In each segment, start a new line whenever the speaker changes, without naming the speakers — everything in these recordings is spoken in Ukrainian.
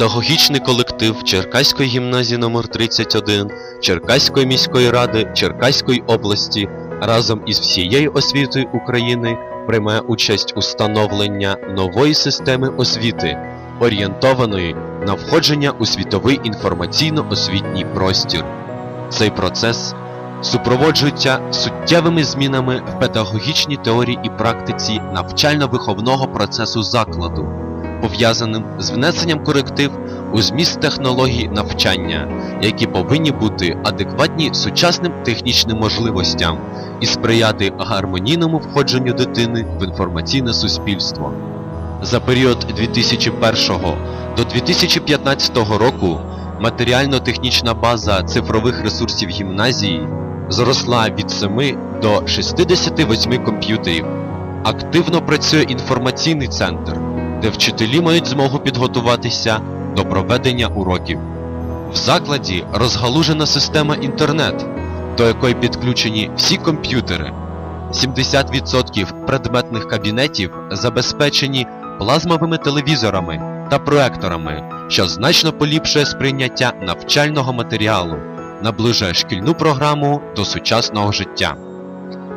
Педагогічний колектив Черкаської гімназії номер 31 Черкаської міської ради Черкаської області разом із всією освітою України приймає участь у становленні нової системи освіти, орієнтованої на входження у світовий інформаційно-освітній простір. Цей процес супроводжується суттєвими змінами в педагогічній теорії і практиці навчально-виховного процесу закладу, пов'язаним з внесенням коректив у зміст технологій навчання, які повинні бути адекватні сучасним технічним можливостям і сприяти гармонійному входженню дитини в інформаційне суспільство. За період 2001 до 2015 року матеріально-технічна база цифрових ресурсів гімназії зросла від 7 до 68 комп'ютерів. Активно працює інформаційний центр, де вчителі мають змогу підготуватися до проведення уроків. В закладі розгалужена система інтернет, до якої підключені всі комп'ютери. 70% предметних кабінетів забезпечені плазмовими телевізорами та проекторами, що значно поліпшує сприйняття навчального матеріалу, наближує шкільну програму до сучасного життя.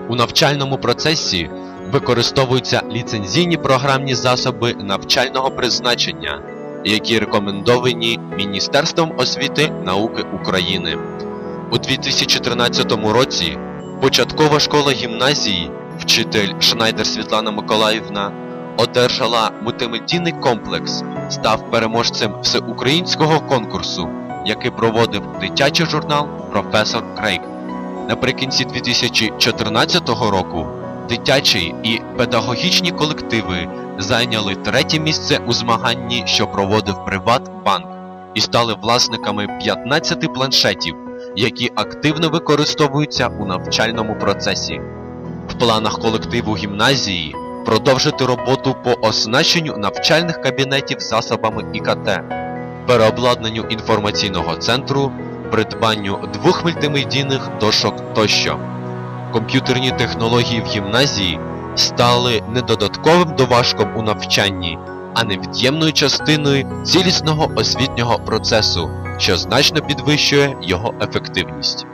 У навчальному процесі використовуються ліцензійні програмні засоби навчального призначення, які рекомендовані Міністерством освіти науки України. У 2013 році початкова школа гімназії, вчитель Шнайдер Світлана Миколаївна, одержала мультимедійний комплекс, став переможцем всеукраїнського конкурсу, який проводив дитячий журнал Професор Крейг. Наприкінці 2014 року дитячі і педагогічні колективи зайняли третє місце у змаганні, що проводив Приватбанк, і стали власниками 15 планшетів, які активно використовуються у навчальному процесі. В планах колективу гімназії продовжити роботу по оснащенню навчальних кабінетів засобами ІКТ, переобладнанню інформаційного центру, придбанню двох мультимедійних дошок тощо. Комп'ютерні технології в гімназії стали не додатковим доважком у навчанні, а невід'ємною частиною цілісного освітнього процесу, що значно підвищує його ефективність.